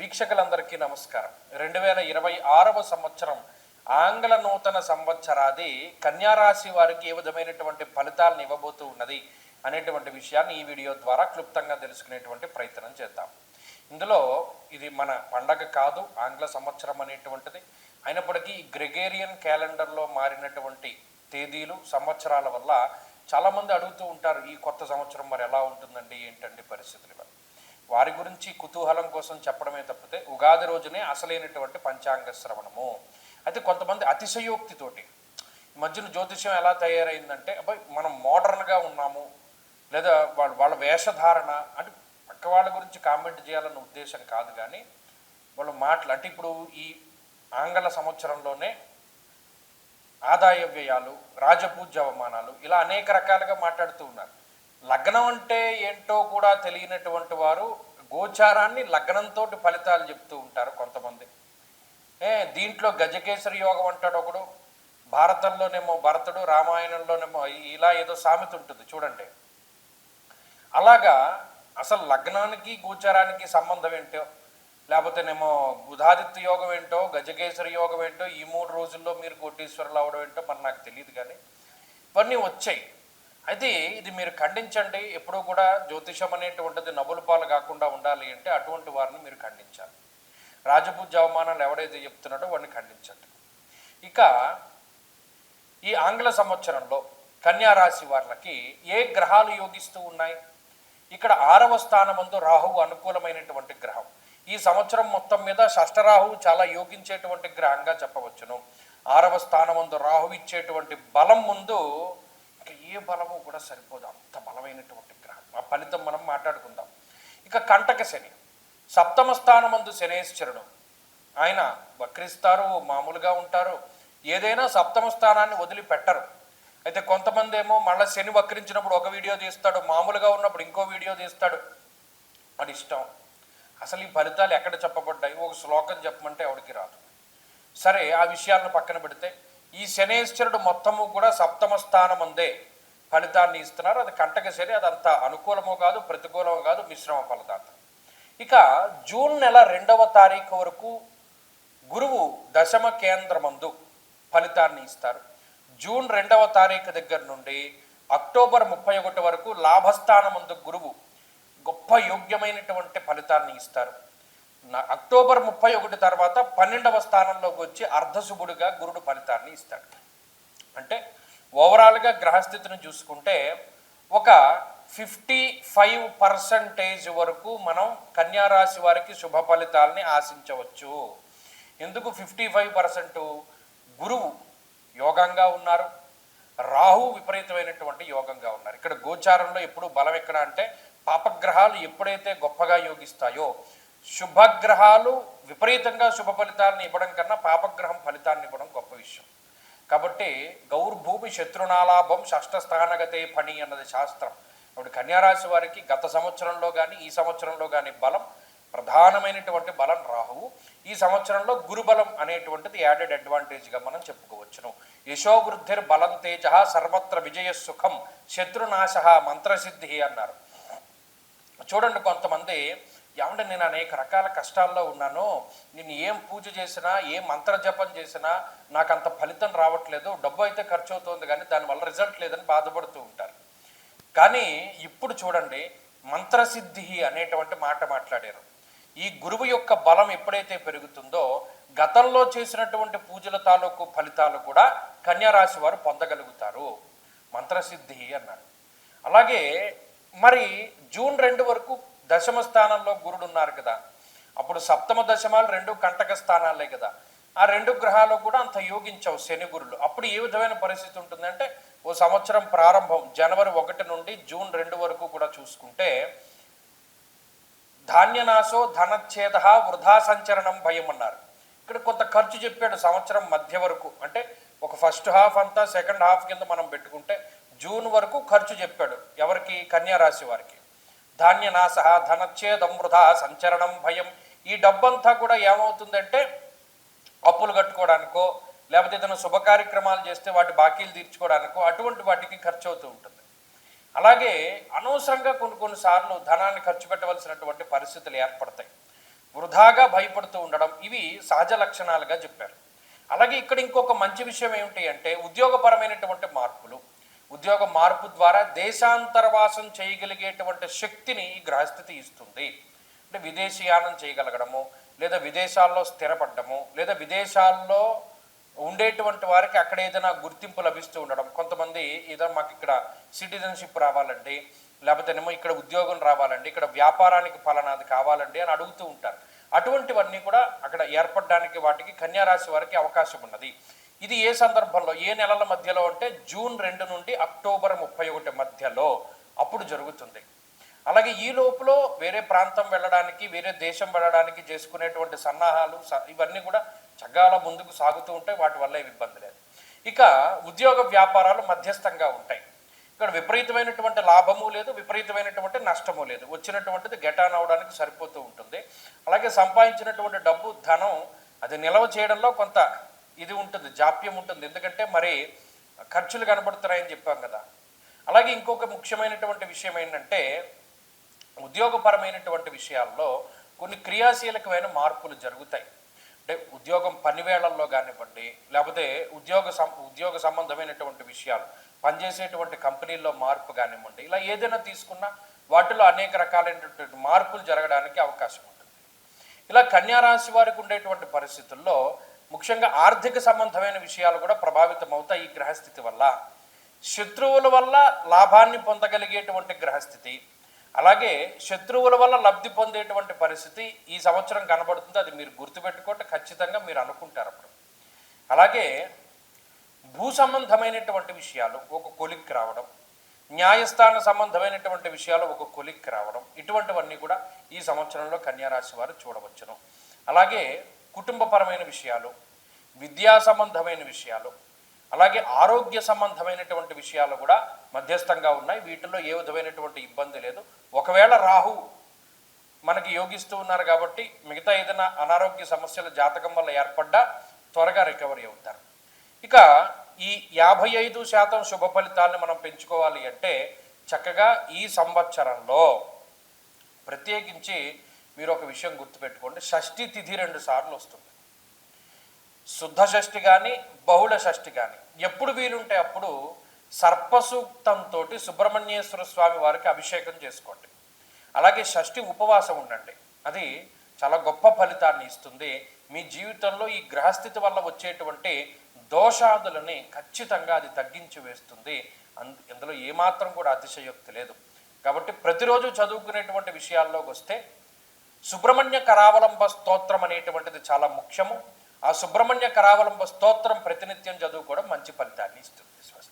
వీక్షకులందరికీ నమస్కారం. రెండు వేల ఇరవై ఆరవ సంవత్సరం ఆంగ్ల నూతన సంవత్సరాది కన్యారాశి వారికి ఏ విధమైనటువంటి ఫలితాలను ఇవ్వబోతూ ఉన్నది అనేటువంటి విషయాన్ని ఈ వీడియో ద్వారా క్లుప్తంగా తెలుసుకునేటువంటి ప్రయత్నం చేద్దాం. ఇందులో ఇది మన పండగ కాదు ఆంగ్ల సంవత్సరం అనేటువంటిది. అయినప్పటికీ గ్రెగేరియన్ క్యాలెండర్లో మారినటువంటి తేదీలు సంవత్సరాల వల్ల చాలామంది అడుగుతూ ఉంటారు ఈ కొత్త సంవత్సరం మరి ఎలా ఉంటుందండి ఏంటండి పరిస్థితులు ఇవన్నీ. వారి గురించి కుతూహలం కోసం చెప్పడమే తప్పితే ఉగాది రోజునే అసలైనటువంటి పంచాంగ శ్రవణము. అయితే కొంతమంది అతిశయోక్తితోటి మధ్యన జ్యోతిష్యం ఎలా తయారైందంటే అబ్బాయి మనం మోడర్న్గా ఉన్నాము లేదా వాళ్ళ వాళ్ళ వేషధారణ అంటే పక్క వాళ్ళ గురించి కామెంట్ చేయాలన్న ఉద్దేశం కాదు కానీ వాళ్ళ మాటలు అంటే ఇప్పుడు ఈ ఆంగ్ల సంవత్సరంలోనే ఆదాయ వ్యయాలు రాజపూజ్య అవమానాలు ఇలా అనేక రకాలుగా మాట్లాడుతూ ఉన్నారు. లగ్నం అంటే ఏంటో కూడా తెలియనటువంటి వారు గోచారాన్ని లగ్నంతో ఫలితాలు చెప్తూ ఉంటారు కొంతమంది. ఏ దీంట్లో గజకేసరి యోగం అంటాడు ఒకడు. భారతంలోనేమో భరతుడు రామాయణంలోనేమో ఇలా ఏదో సామెత ఉంటుంది చూడండి. అలాగా అసలు లగ్నానికి గోచారానికి సంబంధం ఏంటో లేకపోతేనేమో బుధాదిత్య యోగం ఏంటో గజకేసరి యోగం ఏంటో ఈ మూడు రోజుల్లో మీరు కోటీశ్వరులు అవడం ఏంటో మరి నాకు తెలియదు కానీ ఇవన్నీ వచ్చాయి. అయితే ఇది మీరు ఖండించండి. ఎప్పుడూ కూడా జ్యోతిషం అనేటువంటిది నవ్వుల పాలు కాకుండా ఉండాలి అంటే అటువంటి వారిని మీరు ఖండించాలి. రాజపూజ అవమానాలు ఎవడైతే చెప్తున్నాడో వాడిని ఖండించండి. ఇక ఈ ఆంగ్ల సంవత్సరంలో కన్యారాశి వాళ్ళకి ఏ గ్రహాలు యోగిస్తూ ఉన్నాయి? ఇక్కడ ఆరవ స్థానమందు రాహువు అనుకూలమైనటువంటి గ్రహం. ఈ సంవత్సరం మొత్తం మీద షష్టరాహువు చాలా యోగించేటువంటి గ్రహంగా చెప్పవచ్చును. ఆరవ స్థానమందు రాహువు ఇచ్చేటువంటి బలం ముందు ఇక ఏ బలము కూడా సరిపోదు. అంత బలమైనటువంటి గ్రహం. ఆ ఫలితం మనం మాట్లాడుకుందాం. ఇక కంటక శని. సప్తమ స్థానమందు శనేశ్వరుడు. ఆయన వక్రిస్తారు మామూలుగా ఉంటారు. ఏదైనా సప్తమ స్థానాన్ని వదిలిపెట్టరు. అయితే కొంతమంది ఏమో మళ్ళీ శని వక్రించినప్పుడు ఒక వీడియో తీస్తాడు మామూలుగా ఉన్నప్పుడు ఇంకో వీడియో తీస్తాడు. అది ఇష్టం. అసలు ఈ ఫలితాలు ఎక్కడ చెప్పబడ్డాయి? ఒక శ్లోకం చెప్పమంటే ఎవరికి రాదు. సరే ఆ విషయాలను పక్కన పెడితే ఈ శనేశ్వరుడు మొత్తము కూడా సప్తమ స్థానం ఉందే ఫలితాన్ని ఇస్తున్నారు. అది కంటక శని అది అంత అనుకూలమో కాదు ప్రతికూలమో కాదు మిశ్రమ ఫలితాంత ఇక జూన్ నెల రెండవ తారీఖు వరకు గురువు దశమ కేంద్రమందు ఫలితాన్ని ఇస్తారు. జూన్ రెండవ తారీఖు దగ్గర నుండి అక్టోబర్ ముప్పై ఒకటి వరకు లాభస్థానమందు గురువు గొప్ప యోగ్యమైనటువంటి ఫలితాన్ని ఇస్తారు. అక్టోబర్ ముప్పై ఒకటి తర్వాత పన్నెండవ స్థానంలోకి వచ్చి అర్ధశుభుడిగా గురుడు ఫలితాన్ని ఇస్తాడు. అంటే ఓవరాల్గా గ్రహస్థితిని చూసుకుంటే ఒక ఫిఫ్టీ ఫైవ్ పర్సంటేజ్ వరకు మనం కన్యారాశి వారికి శుభ ఫలితాలని ఆశించవచ్చు. ఎందుకు ఫిఫ్టీ ఫైవ్ పర్సెంట్? గురువు యోగంగా ఉన్నారు. రాహు విపరీతమైనటువంటి యోగంగా ఉన్నారు. ఇక్కడ గోచారంలో ఎప్పుడు బలం ఎక్కడ అంటే పాపగ్రహాలు ఎప్పుడైతే గొప్పగా యోగిస్తాయో శుభగ్రహాలు విపరీతంగా శుభ ఫలితాలను ఇవ్వడం కన్నా పాపగ్రహం ఫలితాన్ని ఇవ్వడం గొప్ప విషయం. కాబట్టి గౌర్భూమి శత్రునాలాభం షష్టస్థానగతే పని అన్నది శాస్త్రం. ఇప్పుడు కన్యారాశి వారికి గత సంవత్సరంలో కానీ ఈ సంవత్సరంలో కానీ బలం ప్రధానమైనటువంటి బలం రాహువు. ఈ సంవత్సరంలో గురుబలం అనేటువంటిది యాడెడ్ అడ్వాంటేజ్గా మనం చెప్పుకోవచ్చును. యశోవృద్ధిర్ బలం తేజ సర్వత్ర విజయ సుఖం శత్రునాశ మంత్రసిద్ధి అన్నారు. చూడండి కొంతమంది ఏమంటే నేను అనేక రకాల కష్టాల్లో ఉన్నాను. నేను ఏం పూజ చేసినా ఏ మంత్ర జపం చేసినా నాకు అంత ఫలితం రావట్లేదు. డబ్బు అయితే ఖర్చు అవుతుంది కానీ దానివల్ల రిజల్ట్ లేదని బాధపడుతూ ఉంటారు. కానీ ఇప్పుడు చూడండి మంత్రసిద్ధి అనేటువంటి మాట మాట్లాడారు. ఈ గురువు యొక్క బలం ఎప్పుడైతే పెరుగుతుందో గతంలో చేసినటువంటి పూజల తాలూకు ఫలితాలు కూడా కన్యారాశి వారు పొందగలుగుతారు. మంత్రసిద్ధి అన్నారు. అలాగే మరి జూన్ రెండు వరకు దశమ స్థానంలో గురుడు ఉన్నారు కదా. అప్పుడు సప్తమ దశమాలు రెండు కంటక స్థానాలే కదా. ఆ రెండు గ్రహాలు కూడా అంత యోగించవు శని గురులు. అప్పుడు ఏ విధమైన పరిస్థితి ఉంటుందంటే ఓ సంవత్సరం ప్రారంభం జనవరి ఒకటి నుండి జూన్ రెండు వరకు కూడా చూసుకుంటే ధాన్యనాశో ధనఛేద వృధా సంచరణం భయం అన్నారు ఇక్కడ కొంత ఖర్చు చెప్పాడు సంవత్సరం మధ్య వరకు. అంటే ఒక ఫస్ట్ హాఫ్ అంతా సెకండ్ హాఫ్ కింద మనం పెట్టుకుంటే జూన్ వరకు ఖర్చు చెప్పాడు ఎవరికి? కన్యా రాశి వారికి. ధాన్యనాశ ధనచ్ఛేదం వృధా సంచరణం భయం. ఈ డబ్బంతా కూడా ఏమవుతుందంటే అప్పులు కట్టుకోవడానికో లేకపోతే ఏదైనా శుభకార్యక్రమాలు చేస్తే వాటి బాకీలు తీర్చుకోవడానికో అటువంటి వాటికి ఖర్చు అవుతూ ఉంటుంది. అలాగే అనవసరంగా కొన్ని కొన్నిసార్లు ధనాన్ని ఖర్చు పెట్టవలసినటువంటి పరిస్థితులు ఏర్పడతాయి. వృధాగా భయపడుతూ ఉండడం ఇవి సహజ లక్షణాలుగా చెప్పారు. అలాగే ఇక్కడ ఇంకొక మంచి విషయం ఏమిటి అంటే ఉద్యోగపరమైనటువంటి మార్పులు. ఉద్యోగ మార్పు ద్వారా దేశాంతరవాసం చేయగలిగేటువంటి శక్తిని గ్రహస్థితి ఇస్తుంది. అంటే విదేశీయానం చేయగలగడము లేదా విదేశాల్లో స్థిరపడము లేదా విదేశాల్లో ఉండేటువంటి వారికి అక్కడ ఏదైనా గుర్తింపు లభిస్తూ ఉండడం. కొంతమంది ఏదో మాకు ఇక్కడ సిటిజన్షిప్ రావాలండి లేకపోతే ఏమో ఇక్కడ ఉద్యోగం రావాలండి ఇక్కడ వ్యాపారానికి ఫలనాది కావాలండి అని అడుగుతూ ఉంటారు. అటువంటివన్నీ కూడా అక్కడ ఏర్పడడానికి వాటికి కన్యారాశి వారికి అవకాశం ఉన్నది. ఇది ఏ సందర్భంలో? ఏ నెలల మధ్యలో అంటే జూన్ రెండు నుండి అక్టోబర్ ముప్పై ఒకటి మధ్యలో అప్పుడు జరుగుతుంది. అలాగే ఈ లోపల వేరే ప్రాంతం వెళ్ళడానికి వేరే దేశం వెళ్ళడానికి చేసుకునేటువంటి సన్నాహాలు స- ఇవన్నీ కూడా చక్కగా ముందుకు సాగుతూ ఉంటాయి. వాటి వల్ల ఏమి ఇబ్బంది లేదు. ఇక ఉద్యోగ వ్యాపారాలు మధ్యస్థంగా ఉంటాయి. ఇక్కడ విపరీతమైనటువంటి లాభము లేదు విపరీతమైనటువంటి నష్టము లేదు. వచ్చినటువంటిది గెటాన్ అవడానికి సరిపోతూ ఉంటుంది. అలాగే సంపాదించినటువంటి డబ్బు ధనం అది నిల్వ చేయడంలో కొంత ఇది ఉంటుంది జాప్యం ఉంటుంది. ఎందుకంటే మరి ఖర్చులు కనబడుతున్నాయని చెప్పాం కదా. అలాగే ఇంకొక ముఖ్యమైనటువంటి విషయం ఏంటంటే ఉద్యోగపరమైనటువంటి విషయాల్లో కొన్ని క్రియాశీలకమైన మార్పులు జరుగుతాయి. అంటే ఉద్యోగం పని వేళల్లో కానివ్వండి లేకపోతే ఉద్యోగ సం ఉద్యోగ సంబంధమైనటువంటి విషయాలు పనిచేసేటువంటి కంపెనీల్లో మార్పు కానివ్వండి ఇలా ఏదైనా తీసుకున్నా వాటిలో అనేక రకాలైనటువంటి మార్పులు జరగడానికి అవకాశం ఉంటుంది. ఇలా కన్యారాశి వారికి ఉండేటువంటి పరిస్థితుల్లో ముఖ్యంగా ఆర్థిక సంబంధమైన విషయాలు కూడా ప్రభావితం అవుతాయి ఈ గ్రహస్థితి వల్ల. శత్రువుల వల్ల లాభాన్ని పొందగలిగేటువంటి గ్రహస్థితి. అలాగే శత్రువుల వల్ల లబ్ధి పొందేటువంటి పరిస్థితి ఈ సంవత్సరం కనబడుతుంది అది మీరు గుర్తుపెట్టుకుంటే ఖచ్చితంగా మీరు అనుకుంటారు అప్పుడు. అలాగే భూ సంబంధమైనటువంటి విషయాలు ఒక కొలిక్కి రావడం న్యాయస్థాన సంబంధమైనటువంటి విషయాలు ఒక కొలిక్కి రావడం ఇటువంటివన్నీ కూడా ఈ సంవత్సరంలో కన్యారాశి వారు చూడవచ్చును. అలాగే కుటుంబపరమైన విషయాలు విద్యా సంబంధమైన విషయాలు అలాగే ఆరోగ్య సంబంధమైనటువంటి విషయాలు కూడా మధ్యస్థంగా ఉన్నాయి. వీటిల్లో ఏ విధమైనటువంటి ఇబ్బంది లేదు. ఒకవేళ రాహు మనకి యోగిస్తూ ఉన్నారు కాబట్టి మిగతా ఏదైనా అనారోగ్య సమస్యల జాతకం వల్ల ఏర్పడ్డా త్వరగా రికవరీ అవుతారు. ఇక ఈ యాభై ఐదు శాతం శుభ ఫలితాలను మనం పెంచుకోవాలి అంటే చక్కగా ఈ సంవత్సరంలో ప్రత్యేకించి మీరు ఒక విషయం గుర్తుపెట్టుకోండి. షష్ఠి తిథి రెండు సార్లు వస్తుంది. శుద్ధ షష్ఠి కానీ బహుళ షష్ఠి కానీ ఎప్పుడు వీలుంటే అప్పుడు సర్పసూక్తంతో సుబ్రహ్మణ్యేశ్వర స్వామి వారికి అభిషేకం చేసుకోండి. అలాగే షష్ఠి ఉపవాసం ఉండండి. అది చాలా గొప్ప ఫలితాన్ని ఇస్తుంది. మీ జీవితంలో ఈ గ్రహస్థితి వల్ల వచ్చేటువంటి దోషాదులని ఖచ్చితంగా అది తగ్గించి వేస్తుంది. అందు ఇందులో ఏమాత్రం కూడా అతిశయోక్తి లేదు. కాబట్టి ప్రతిరోజు చదువుకునేటువంటి విషయాల్లోకి వస్తే సుబ్రహ్మణ్య కరావలంబ స్తోత్రం అనేటువంటిది చాలా ముఖ్యము. ఆ సుబ్రహ్మణ్య కరావలంబ స్తోత్రం ప్రతినిత్యం చదువుకోవడం మంచి ఫలితాన్ని ఇస్తుంది స్వస్తి